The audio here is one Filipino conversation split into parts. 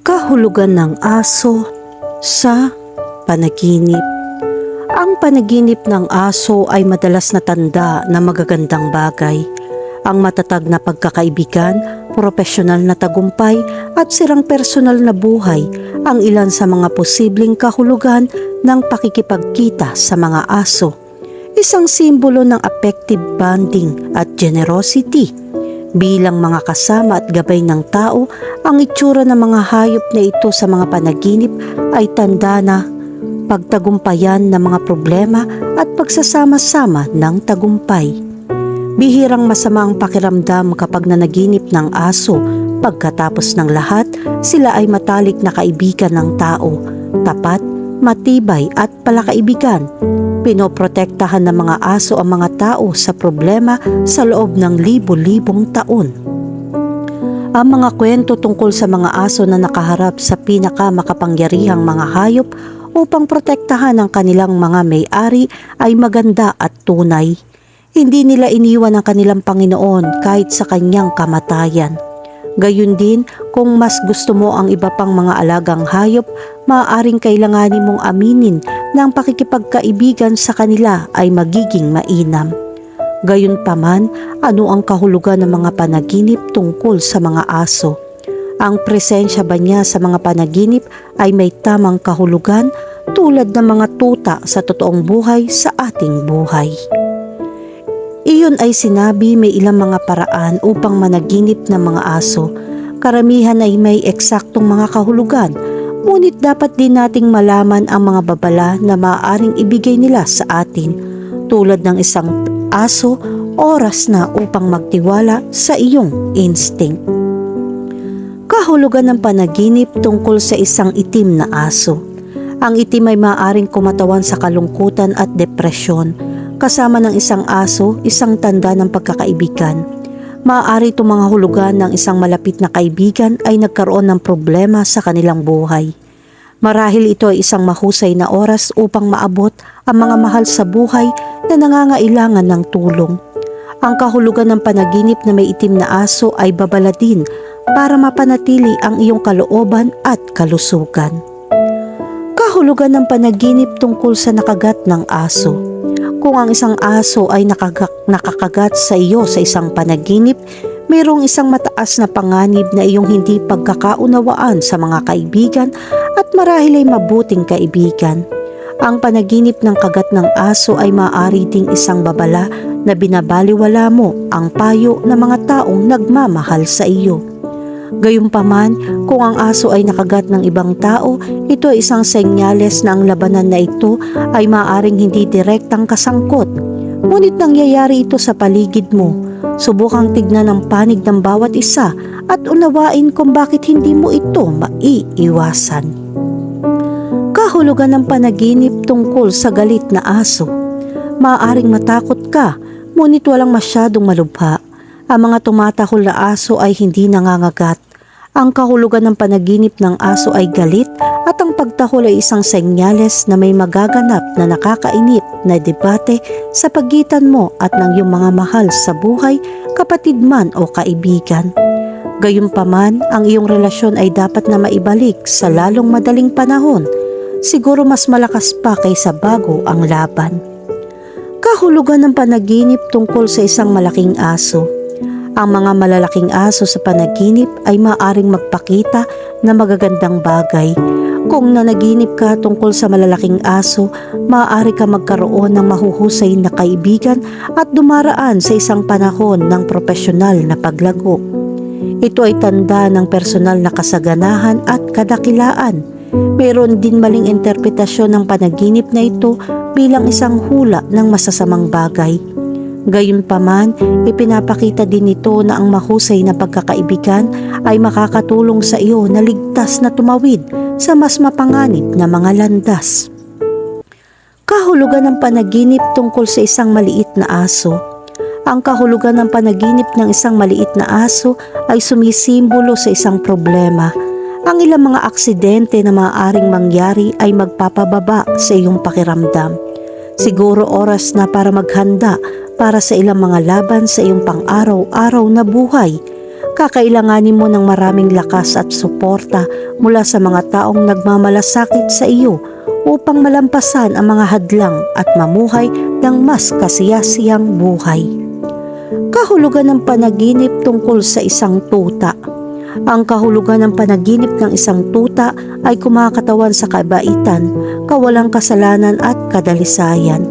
Kahulugan ng aso sa panaginip. Ang panaginip ng aso ay madalas na tanda na magagandang bagay. Ang matatag na pagkakaibigan, profesional na tagumpay at sirang personal na buhay ang ilan sa mga posibleng kahulugan ng pakikipagkita sa mga aso. Isang simbolo ng affective bonding at generosity Bilang mga kasama at gabay ng tao, ang itsura ng mga hayop na ito sa mga panaginip ay tanda na pagtagumpayan ng mga problema at pagsasama-sama ng tagumpay. Bihirang masama ang pakiramdam kapag nanaginip ng aso. Pagkatapos ng lahat, sila ay matalik na kaibigan ng tao, tapat, matibay at palakaibigan Pinoprotektahan ng mga aso ang mga tao sa problema sa loob ng libo-libong taon. Ang mga kwento tungkol sa mga aso na nakaharap sa pinakamakapangyarihang mga hayop upang protektahan ang kanilang mga may-ari ay maganda at tunay. Hindi nila iniwan ang kanilang Panginoon kahit sa kanyang kamatayan. Gayun din, kung mas gusto mo ang iba pang mga alagang hayop, maaaring kailanganin mong aminin na ang pakikipagkaibigan sa kanila ay magiging mainam. Gayunpaman, ano ang kahulugan ng mga panaginip tungkol sa mga aso? Ang presensya ba niya sa mga panaginip ay may tamang kahulugan tulad ng mga tuta sa totoong buhay sa ating buhay? Iyon ay sinabi may ilang mga paraan upang managinip ng mga aso. Karamihan ay may eksaktong mga kahulugan, ngunit dapat din nating malaman ang mga babala na maaaring ibigay nila sa atin, tulad ng isang aso, oras na upang magtiwala sa iyong instinct. Kahulugan ng panaginip tungkol sa isang itim na aso. Ang itim ay maaaring kumatawan sa kalungkutan at depresyon, kasama ng isang aso, isang tanda ng pagkakaibigan. Maaari itong mga hulugan ng isang malapit na kaibigan ay nagkaroon ng problema sa kanilang buhay. Marahil ito ay isang mahusay na oras upang maabot ang mga mahal sa buhay na nangangailangan ng tulong. Ang kahulugan ng panaginip na may itim na aso ay babaladin para mapanatili ang iyong kalooban at kalusugan. Kahulugan ng panaginip tungkol sa nakagat ng aso. Kung ang isang aso ay nakakagat sa iyo sa isang panaginip, mayroong isang mataas na panganib na iyong hindi pagkakaunawaan sa mga kaibigan at marahil ay mabuting kaibigan. Ang panaginip ng kagat ng aso ay maaari ding isang babala na binabaliwala mo ang payo ng mga taong nagmamahal sa iyo. Gayunpaman, kung ang aso ay nakagat ng ibang tao, ito ay isang senyales na ang labanan na ito ay maaring hindi direktang kasangkot. Ngunit nangyayari ito sa paligid mo. Subukang tignan ang panig ng bawat isa at unawain kung bakit hindi mo ito maiiwasan. Kahulugan ng panaginip tungkol sa galit na aso. Maaring matakot ka, ngunit walang masyadong malubha ang mga tumatahol na aso ay hindi nangangagat. Ang kahulugan ng panaginip ng aso ay galit at ang pagtahol ay isang senyales na may magaganap na nakakainip na debate sa pagitan mo at ng iyong mga mahal sa buhay, kapatid man o kaibigan. Gayunpaman, ang iyong relasyon ay dapat na maibalik sa lalong madaling panahon. Siguro mas malakas pa kaysa bago ang laban. Kahulugan ng panaginip tungkol sa isang malaking aso. Ang mga malalaking aso sa panaginip ay maaring magpakita na magagandang bagay. Kung nanaginip ka tungkol sa malalaking aso, maaari ka magkaroon ng mahuhusay na kaibigan at dumaraan sa isang panahon ng profesional na paglago. Ito ay tanda ng personal na kasaganahan at kadakilaan. Meron din maling interpretasyon ng panaginip na ito bilang isang hula ng masasamang bagay. Gayunpaman, ipinapakita din nito na ang mahusay na pagkakaibigan ay makakatulong sa iyo na ligtas na tumawid sa mas mapanganib na mga landas. Kahulugan ng panaginip tungkol sa isang maliit na aso. Ang kahulugan ng panaginip ng isang maliit na aso ay sumisimbolo sa isang problema. Ang ilang mga aksidente na maaaring mangyari ay magpapababa sa iyong pakiramdam. Siguro oras na para maghanda para sa ilang mga laban sa iyong pang-araw-araw na buhay. kakailanganin mo ng maraming lakas at suporta mula sa mga taong nagmamalasakit sa iyo upang malampasan ang mga hadlang at mamuhay ng mas kasiyasiyang buhay. Kahulugan ng panaginip tungkol sa isang tuta. Ang kahulugan ng panaginip ng isang tuta ay kumakatawan sa kabaitan, kawalang kasalanan at kadalisayan.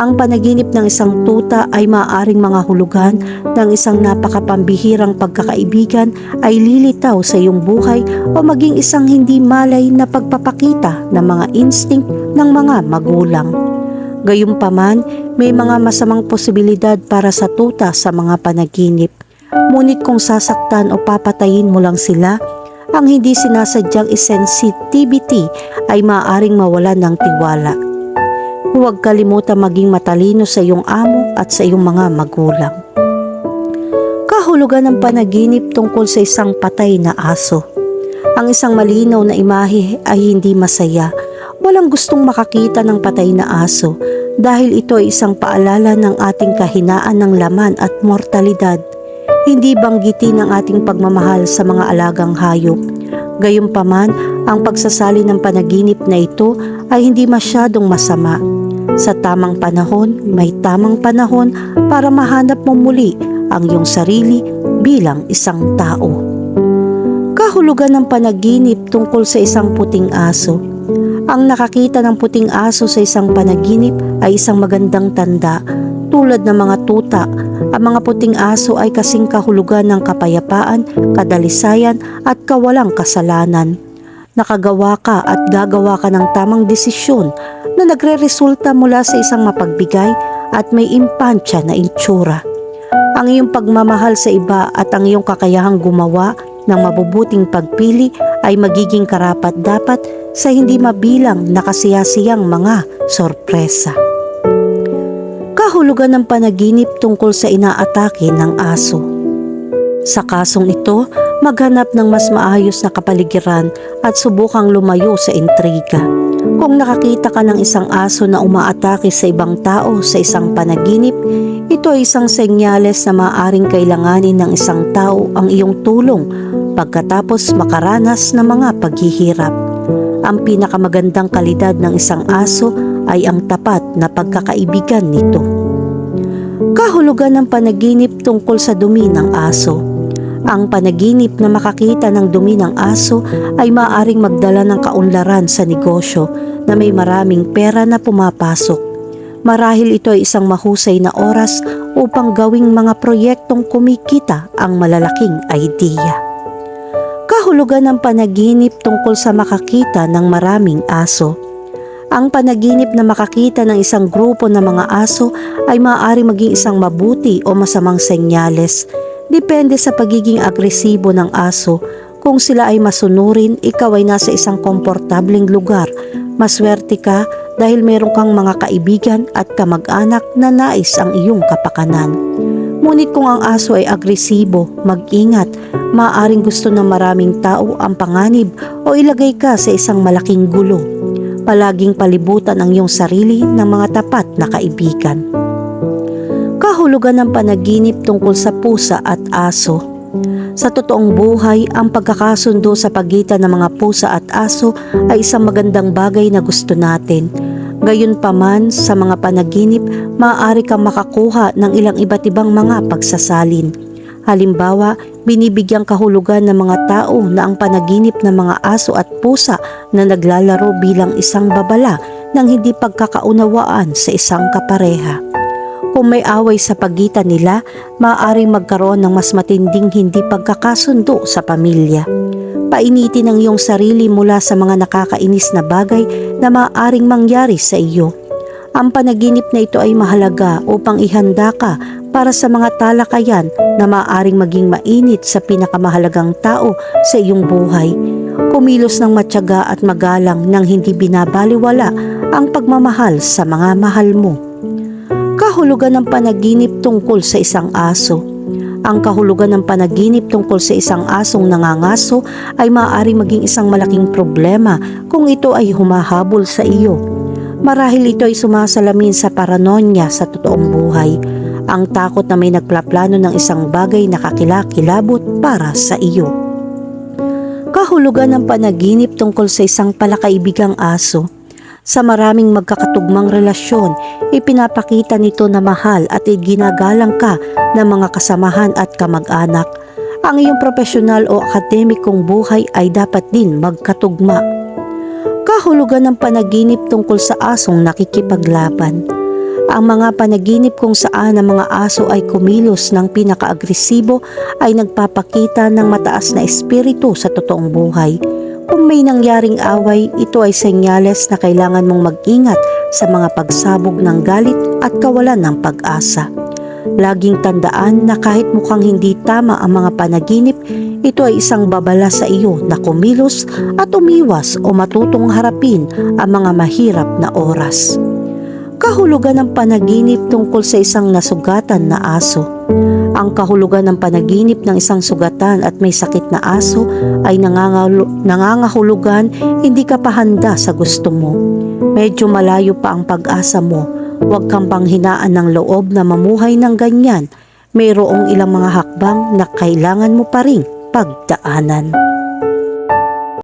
Ang panaginip ng isang tuta ay maaaring mga hulugan ng isang napakapambihirang pagkakaibigan ay lilitaw sa iyong buhay o maging isang hindi malay na pagpapakita ng mga instinct ng mga magulang. Gayunpaman, may mga masamang posibilidad para sa tuta sa mga panaginip. Ngunit kung sasaktan o papatayin mo lang sila, ang hindi sinasadyang insensitivity ay maaaring mawalan ng tiwala. Huwag kalimutan maging matalino sa iyong amo at sa iyong mga magulang. Kahulugan ng panaginip tungkol sa isang patay na aso. Ang isang malinaw na imahe ay hindi masaya. Walang gustong makakita ng patay na aso dahil ito ay isang paalala ng ating kahinaan ng laman at mortalidad. Hindi banggitin ang ating pagmamahal sa mga alagang hayop. Gayunpaman, ang pagsasali ng panaginip na ito ay hindi masyadong masama. Sa tamang panahon, may tamang panahon para mahanap mo muli ang iyong sarili bilang isang tao. Kahulugan ng panaginip tungkol sa isang puting aso. Ang nakakita ng puting aso sa isang panaginip ay isang magandang tanda. Tulad ng mga tuta, ang mga puting aso ay kasing kahulugan ng kapayapaan, kadalisayan at kawalang kasalanan. Nakagawa ka at gagawa ka ng tamang desisyon na nagre-resulta mula sa isang mapagbigay at may impansya na itsura. Ang iyong pagmamahal sa iba at ang iyong kakayahang gumawa ng mabubuting pagpili ay magiging karapat dapat sa hindi mabilang na kasiyasiyang mga sorpresa. Kahulugan ng panaginip tungkol sa inaatake ng aso. Sa kasong ito, maghanap ng mas maayos na kapaligiran at subukang lumayo sa intriga. Kung nakakita ka ng isang aso na umaatake sa ibang tao sa isang panaginip, ito ay isang senyales na maaaring kailanganin ng isang tao ang iyong tulong pagkatapos makaranas ng mga paghihirap. Ang pinakamagandang kalidad ng isang aso ay ang tapat na pagkakaibigan nito. Kahulugan ng panaginip tungkol sa dumi ng aso. Ang panaginip na makakita ng dumi ng aso ay maaaring magdala ng kaunlaran sa negosyo na may maraming pera na pumapasok. Marahil ito ay isang mahusay na oras upang gawing mga proyektong kumikita ang malalaking idea. Kahulugan ng panaginip tungkol sa makakita ng maraming aso. Ang panaginip na makakita ng isang grupo ng mga aso ay maaari maging isang mabuti o masamang senyales. Depende sa pagiging agresibo ng aso. Kung sila ay masunurin, ikaw ay nasa isang komportableng lugar. Maswerte ka dahil meron kang mga kaibigan at kamag-anak na nais ang iyong kapakanan. Ngunit kung ang aso ay agresibo, mag-ingat. Maaring gusto ng maraming tao ang panganib o ilagay ka sa isang malaking gulo palaging palibutan ang iyong sarili ng mga tapat na kaibigan. Kahulugan ng panaginip tungkol sa pusa at aso. Sa totoong buhay, ang pagkakasundo sa pagitan ng mga pusa at aso ay isang magandang bagay na gusto natin. Gayunpaman, sa mga panaginip, maaari kang makakuha ng ilang iba't ibang mga pagsasalin. Halimbawa, binibigyang kahulugan ng mga tao na ang panaginip ng mga aso at pusa na naglalaro bilang isang babala ng hindi pagkakaunawaan sa isang kapareha. Kung may away sa pagitan nila, maaaring magkaroon ng mas matinding hindi pagkakasundo sa pamilya. Painitin ang iyong sarili mula sa mga nakakainis na bagay na maaaring mangyari sa iyo. Ang panaginip na ito ay mahalaga upang ihanda ka para sa mga talakayan na maaaring maging mainit sa pinakamahalagang tao sa iyong buhay. Kumilos ng matyaga at magalang nang hindi binabaliwala ang pagmamahal sa mga mahal mo. Kahulugan ng panaginip tungkol sa isang aso. Ang kahulugan ng panaginip tungkol sa isang asong nangangaso ay maaari maging isang malaking problema kung ito ay humahabol sa iyo. Marahil ito ay sumasalamin sa paranonya sa totoong buhay. ang takot na may nagplaplano ng isang bagay na kakilakilabot para sa iyo. Kahulugan ng panaginip tungkol sa isang palakaibigang aso. Sa maraming magkakatugmang relasyon, ipinapakita nito na mahal at iginagalang ka ng mga kasamahan at kamag-anak. Ang iyong profesional o akademikong buhay ay dapat din magkatugma. Kahulugan ng panaginip tungkol sa asong nakikipaglaban. Ang mga panaginip kung saan ang mga aso ay kumilos ng pinakaagresibo ay nagpapakita ng mataas na espiritu sa totoong buhay. Kung may nangyaring away, ito ay senyales na kailangan mong mag-ingat sa mga pagsabog ng galit at kawalan ng pag-asa. Laging tandaan na kahit mukhang hindi tama ang mga panaginip, ito ay isang babala sa iyo na kumilos at umiwas o matutong harapin ang mga mahirap na oras. Kahulugan ng panaginip tungkol sa isang nasugatan na aso. Ang kahulugan ng panaginip ng isang sugatan at may sakit na aso ay nangangahulugan hindi ka pa handa sa gusto mo. Medyo malayo pa ang pag-asa mo. Huwag kang panghinaan ng loob na mamuhay ng ganyan. Mayroong ilang mga hakbang na kailangan mo pa ring pagdaanan.